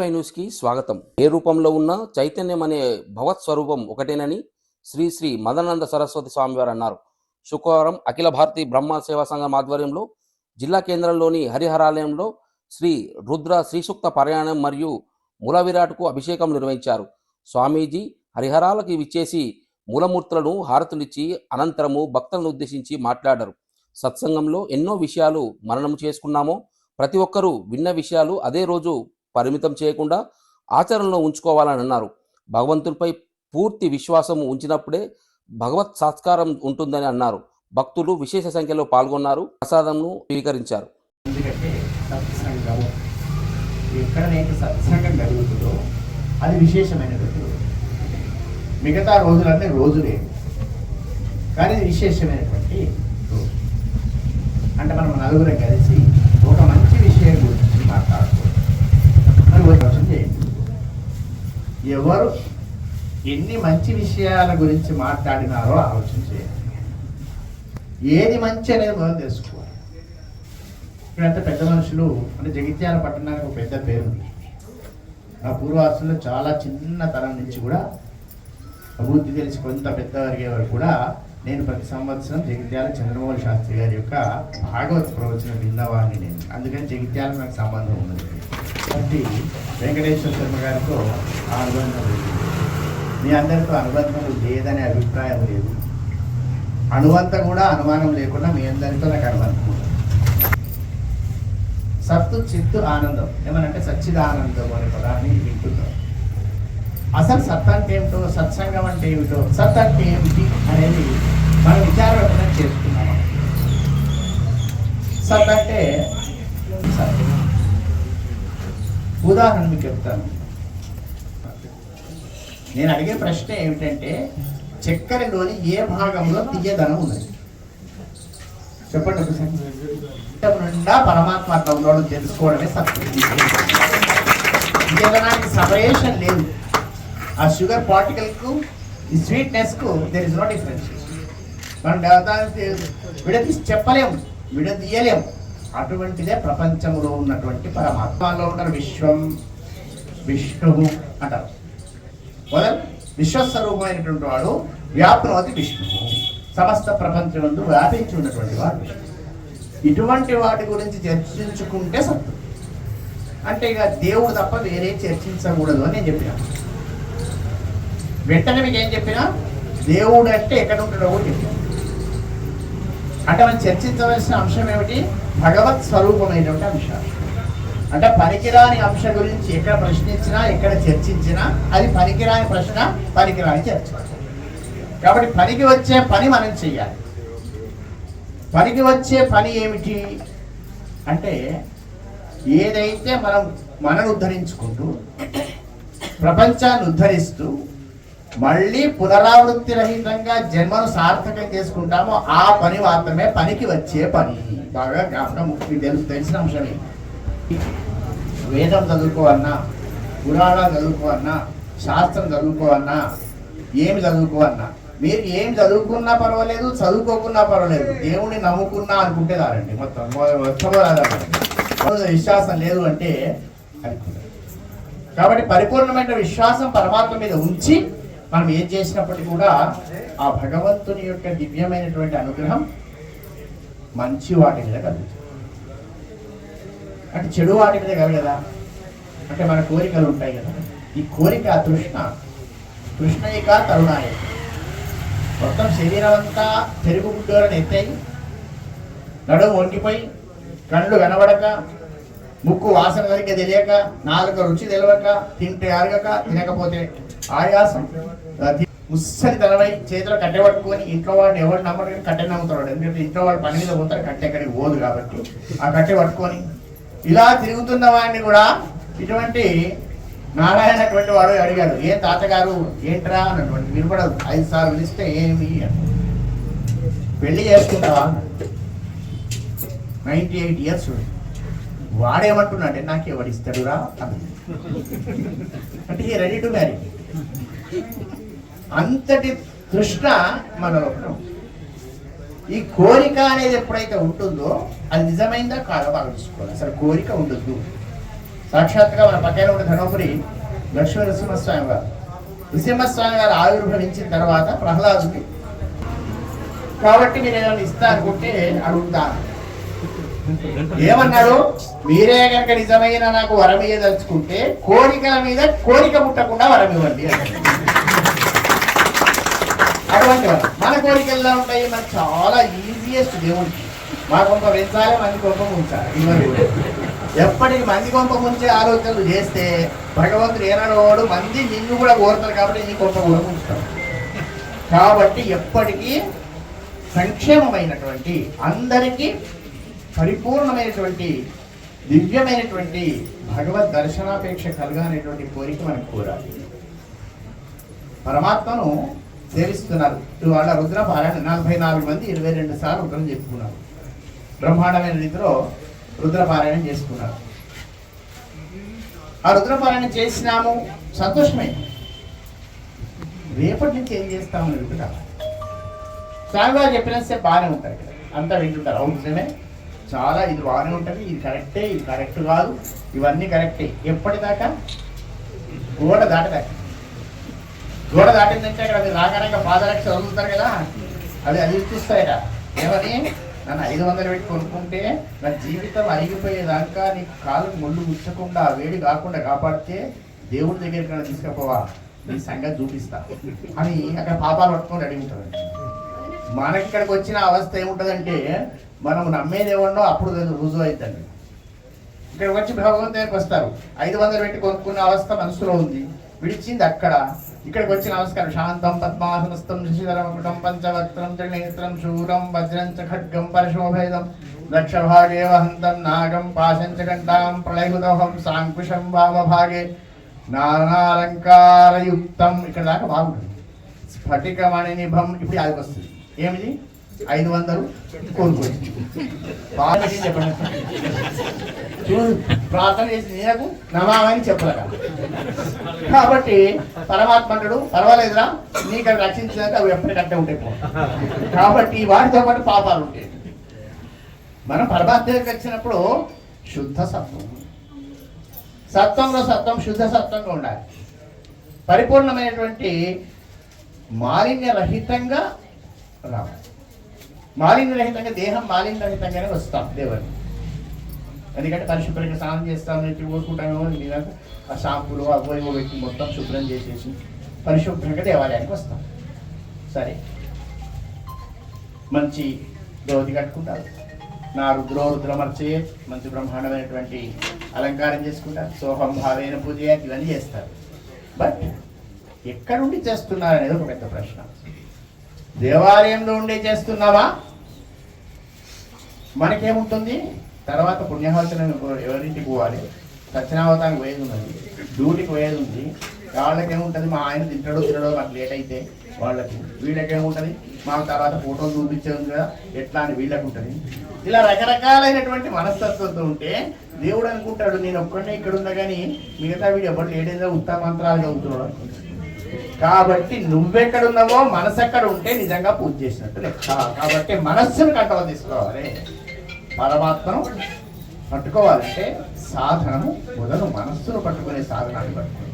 Wifi న్యూస్కి స్వాగతం. ఏ రూపంలో ఉన్న చైతన్యం అనే భగవత్ స్వరూపం ఒకటేనని శ్రీ శ్రీ మదనంద సరస్వతి స్వామివారు అన్నారు. శుక్రవారం అఖిల భారతీయ బ్రహ్మ సేవా సంఘం ఆధ్వర్యంలో జిల్లా కేంద్రంలోని హరిహరాలయంలో శ్రీ రుద్ర శ్రీసూక్త పర్యాణం మరియు మూల విరాట్కు అభిషేకం నిర్వహించారు. స్వామీజీ హరిహరాలకి విచ్చేసి మూలమూర్తులను హారతులిచ్చి అనంతరము భక్తులను ఉద్దేశించి మాట్లాడారు. సత్సంగంలో ఎన్నో విషయాలు మననం చేసుకున్నామో ప్రతి ఒక్కరూ విన్న విషయాలు అదే రోజు పరిమితం చేయకుండా ఆచరణలో ఉంచుకోవాలని అన్నారు. భగవంతుడిపై పూర్తి విశ్వాసం ఉంచినప్పుడే భగవత్ సాత్కారం ఉంటుందని అన్నారు. భక్తులు విశేష సంఖ్యలో పాల్గొన్నారు. ప్రసాదంను స్వీకరించారు. ఎక్కడనైతే సత్సంగం జరుగుతుందో అది విశేషమైనటువంటి రోజు మిగతా రోజులన్నీ రోజులే. కానీ విశేషమైనటువంటి రోజు. అంటే మనం నలుగురం కలిసి ఒక మంచి విషయం గురించి మాట్లాడుకోవాలి మరి చేయండి ఎవరు ఎన్ని మంచి విషయాల గురించి మాట్లాడినారో ఆలోచన చేయండి ఏది మంచి అనేది మనం తెలుసుకోవాలి. ఇక్కడంటే పెద్ద మనుషులు అంటే జగిత్యాల పట్టణానికి ఒక పెద్ద పేరు ఉంది. నా పూర్వాసుల్లో చాలా చిన్న తరం నుంచి కూడా అభివృద్ధి తెలిసి కొంత పెద్ద వరకు కూడా నేను ప్రతి సంవత్సరం జగిత్యాల చంద్రమోహన్ శాస్త్రి గారి యొక్క భాగవత ప్రవచనం విన్నవాడిని నేను. అందుకని జగిత్యాల నాకు సంబంధం ఉన్నది కాబట్టి వెంకటేశ్వర శర్మ గారితో ఆ అనుబంధం లేదు. మీ అందరితో అనుబంధం లేదనే అభిప్రాయం లేదు. అనువంత కూడా అనుమానం లేకుండా మీ అందరితో నాకు అనుబంధం సత్తు చిత్తు ఆనందం. ఏమనంటే సచ్చిదానందం అనే పదాన్ని వింటున్నాం. అసలు సత్ అంటే ఏమిటో సత్సంగం అంటే ఏమిటో సత్ అంటే ఏమిటి అనేది మనం విచారణ చేసుకున్నాం సత్ అంటే సత్. ఉదాహరణ మీకు చెప్తాను. నేను అడిగే ప్రశ్న ఏమిటంటే చక్కెరలోని ఏ భాగంలో తీయదనం ఉన్నది చెప్పండి ఒకసారి. నిండా పరమాత్మ అట్లా తెలుసుకోవడమే సత్యం. జీవనానికి సపరేషన్ లేదు. ఆ షుగర్ పార్టికల్కు ఈ స్వీట్నెస్కు దేర్ ఇస్ నో డిఫరెన్స్ మనం దేవతానికి విడదీసి చెప్పలేము విడదీయలేము. అటువంటిదే ప్రపంచంలో ఉన్నటువంటి పరమాత్మలో ఉన్న విశ్వం విష్ణువు అంటారు. మొదలు విశ్వస్వరూపమైనటువంటి వాడు వ్యాప్నవతి విష్ణువు. సమస్త ప్రపంచం నందు వ్యాపించి ఉన్నటువంటి వాడు ఇటువంటి వాటి గురించి చర్చించుకుంటే సత్తు అంటే ఇక దేవుడు తప్ప వేరే చర్చించకూడదు అని నేను చెప్పిన. వెంటనే మీకు ఏం చెప్పినా? దేవుడు అంటే ఎక్కడ ఉంటాడో కూడా చెప్పిన. అంటే మనం చర్చించవలసిన అంశం ఏమిటి? భగవత్ స్వరూపమైనటువంటి అంశాలు. అంటే పనికిరాని అంశం గురించి ఎక్కడ ప్రశ్నించినా ఎక్కడ చర్చించినా అది పనికిరాని ప్రశ్న పనికిరాని చర్చ. కాబట్టి పనికి వచ్చే పని మనం చెయ్యాలి. పనికి వచ్చే పని ఏమిటి? అంటే ఏదైతే మనం మనను ఉద్ధరించుకుంటూ ప్రపంచాన్ని ఉద్ధరిస్తూ మళ్ళీ పునరావృత్తి రహితంగా జన్మను సార్థకం చేసుకుంటామో ఆ పని మాత్రమే పనికి వచ్చే పని. బాగా జ్ఞాపకం మీకు తెలుసు తెలిసిన అంశమే. వేదం చదువుకోవన్నా పురాణాలు చదువుకోవన్నా శాస్త్రం చదువుకోవన్నా ఏమి చదువుకోవన్నా మీరు ఏం చదువుకున్నా పర్వాలేదు చదువుకోకున్నా పర్వాలేదు. దేవుణ్ణి నమ్ముకున్నా అనుకుంటేదారండి మొత్తం. మొ- మొత్తం విశ్వాసం లేదు అంటే కాబట్టి పరిపూర్ణమైన విశ్వాసం పరమాత్మ మీద ఉంచి మనం ఏం చేసినప్పటికీ కూడా ఆ భగవంతుని యొక్క దివ్యమైనటువంటి అనుగ్రహం మంచి వాటి మీద కలుగుతుంది. అంటే చెడు వాటి మీద కలగదా అంటే మన కోరికలు ఉంటాయి కదా? ఈ కోరిక తృష్ణ. తృష్ణయిక తరుణాయ మొత్తం శరీరం అంతా పెరుగు గుడ్డోరని ఎత్తాయి. నడుము వంగిపోయి కళ్ళు కనబడక ముక్కు వాసన సరిగ్గా తెలియక నాలుగు రుచి తెలియక తింటే అరగక తినకపోతే ఆయాసం. అది ముස්සరి తలవై చేతిలో కట్టె పట్టుకొని ఇంట్లో వాడిని ఎవరు నమ్మడం కట్టె నమ్ముతాడు? ఎందుకంటే ఇంట్లో వాళ్ళు పని మీద పోతారు కట్టె ఎక్కడికి పోదు కాబట్టి. ఆ కట్టె పట్టుకొని ఇలా తిరుగుతున్న వాడిని కూడా ఇటువంటి నారాయణ అటువంటి వాడు అడిగాడు ఏ తాతగారు? ఏంట్రా? అన్నటువంటి. వినపడదు ఐదు సార్లు పిలిస్తే ఏమి పెళ్ళి చేసుకుంటావా? నైంటీ ఎయిట్ ఇయర్స్ వాడేమంటున్నాడే నాకు ఎవడిస్తాడురా అని అంటే రెడీ టు మ్యారీ. అంతటి తృష్ణ మనలో ఈ కోరిక అనేది ఎప్పుడైతే ఉంటుందో అది నిజమైందా కాదో బాగా చూసుకోవాలి అసలు కోరిక ఉండొద్దు. సాక్షాత్గా మన పక్కన ఉన్న ధనోపురి లక్ష్మీ నరసింహస్వామి గారు. నృసింహస్వామి గారు ఆవిర్భవించిన తర్వాత ప్రహ్లాదుకి కాబట్టి మీరు ఏమైనా ఇస్తా అనుకుంటే అడుగుతాను ఏమన్నారు మీరే కనుక నిజమైన నాకు వరం ఇయ్యదలుచుకుంటే కోరికల మీద కోరిక పుట్టకుండా వరం ఇవ్వండి కోరికలు మన కోరికలు ఎలా ఉంటాయి మన చాలా ఈజియెస్ట్ దేవుడికి మా కొంప పెంచాలి మంది కొంప ఉంచాలి ఇవన్నీ ఎప్పటికి మంది కొంప ముంచే ఆలోచనలు చేస్తే భగవంతుడు ఏనాడు మంది నిన్ను కూడా కోరుతారు కాబట్టి నీ కొంప కూడా ఉంచుతాడు కాబట్టి ఎప్పటికీ సంక్షేమమైనటువంటి అందరికీ పరిపూర్ణమైనటువంటి దివ్యమైనటువంటి భగవద్ దర్శనాపేక్ష కలగానేటువంటి కోరిక మనకు కోరాలి. పరమాత్మను సేవిస్తున్నారు. ఇవాళ రుద్ర పారాయణ నలభై నాలుగు మంది ఇరవై రెండు సార్లు రుద్రం చెప్పుకున్నారు. బ్రహ్మాండమైన రీతిలో రుద్రపారాయణం చేసుకున్నారు. ఆ రుద్రపారాయణం చేసినాము సంతోషమే. రేపటి నుంచి ఏం చేస్తామని వింటున్నారు స్వామివారు చెప్పిన బాగానే ఉంటారు ఇక్కడ. అంతా వింటుంటారు. అవును నిజమే. చాలా ఇది బాగానే ఉంటుంది. ఇది కరెక్టే ఇది కరెక్ట్ కాదు. ఇవన్నీ కరెక్టే. ఎప్పటిదాకా? గోడ దాటదాకా. గోడ దాటిందంటే అక్కడ అది రాగానే పాదరక్ష వదులుతారు కదా. అది అది చూస్తాయట. ఏమని? నన్ను ఐదు వందలు పెట్టి కొనుక్కుంటే నా జీవితం అరిగిపోయేదాకా నీ కాళ్ళకు ముళ్ళు ముచ్చకుండా వేడి కాకుండా కాపాడితే దేవుడి దగ్గరికి నన్ను తీసుకుపోవా. నీ సంగతి చూపిస్తా. అని అక్కడ పాపాలు పట్టుకొని రెడీ ఉంటారు మనకి ఇక్కడికి వచ్చిన అవస్థ ఏముంటుందంటే మనం నమ్మేది ఏమన్నో అప్పుడు రుజువు అవుతుంది ఇక్కడ వచ్చి భగవంతుడికి వస్తారు. ఐదు వందలు పెట్టి కొనుక్కున్న అవస్థ మనసులో ఉంది. విడిచింది అక్కడ. ఇక్కడికి వచ్చి నమస్కారం. శాంతం పద్మాసనస్థం శశిధరమకుటం పంచవక్త్రం త్రినేత్రం శూరం వజ్రం చ ఖడ్గం పరశోభేదం దక్షభాగే వహంతం నాగం పాశం చ కంఠాం ప్రళయగుదహం సాంకుశం వామభాగే నానాలంకారయుక్తం ఇక్కడ దాకా బాగుంటుంది. స్ఫటికమణి నిభం ఇప్పుడు అది వస్తుంది. ఏమిది? ఐదు వందలు కోరుకోవచ్చు బాగా చెప్పండి. ప్రార్థన చేసి నీకు నమామని చెప్పలేక కాబట్టి పరమాత్మ అంటాడు పర్వాలేదురా నీకు అవి రక్షించినాక అవి ఎప్పటికట్టే ఉంటాయి కాబట్టి వాటితో పాటు పాపాలు ఉంటాయి. మనం పరమాత్మ దగ్గరికి వచ్చినప్పుడు శుద్ధ సత్వం. సత్వంలో సత్వం శుద్ధ సత్వంగా ఉండాలి. పరిపూర్ణమైనటువంటి మాలిన్య రహితంగా రావాలి. మాలిన్య రహితంగా దేహం మాలిన్య రహితంగానే వస్తాం దేవుడిని ఎందుకంటే పరిశుభ్రంగా స్నానం చేస్తాం నెట్టి ఊరుకుంటామేమో మీద ఆ షాంపులు అవో ఏవో పెట్టి మొత్తం శుభ్రం చేసేసి పరిశుభ్రంగా దేవాలయానికి వస్తాం. సరే. మంచి ధోతి కట్టుకుంటారు. నా రుద్రో రుద్రమర్చే మంచి బ్రహ్మాండమైనటువంటి అలంకారం చేసుకుంటారు. సోహం భావేన పూజ ఇవన్నీ చేస్తారు. బట్ ఎక్కడుండి చేస్తున్నారు అనేది ఒక పెద్ద ప్రశ్న. దేవాలయంలో ఉండి చేస్తున్నావా? మనకేముంటుంది? తర్వాత పుణ్యహోచన ఎవరింటికి పోవాలి? సత్యనావతానికి పోయేది ఉన్నది. డ్యూటీకి పోయేది ఉంది. వాళ్ళకి ఏముంటుంది మా ఆయన తింటాడో తినడో మాకు లేట్ అయితే వాళ్ళకి. వీళ్ళకి ఏముంటుంది మాకు తర్వాత ఫోటోలు చూపించే ఉంది కదా ఎట్లా అని వీళ్ళకు ఉంటుంది ఇలా రకరకాలైనటువంటి మనస్తత్వంతో ఉంటే దేవుడు అనుకుంటాడు నేను ఒక్కడే ఇక్కడ ఉన్నా కానీ మిగతా వీడు ఎవరు లేడేదో ఉత్తమ మంత్రాలు చదువుతున్నాడు అనుకుంటాడు. కాబట్టి నువ్వెక్కడున్నావో మనసు ఎక్కడ ఉంటే నిజంగా పూజ చేసినట్టు లెక్క. కాబట్టి మనస్సును కంట్రోల్ తీసుకోవాలి పరమాత్మను పట్టుకోవాలంటే సాధనము మొదలు మనస్సును పట్టుకునే సాధనాన్ని పట్టుకోవాలి.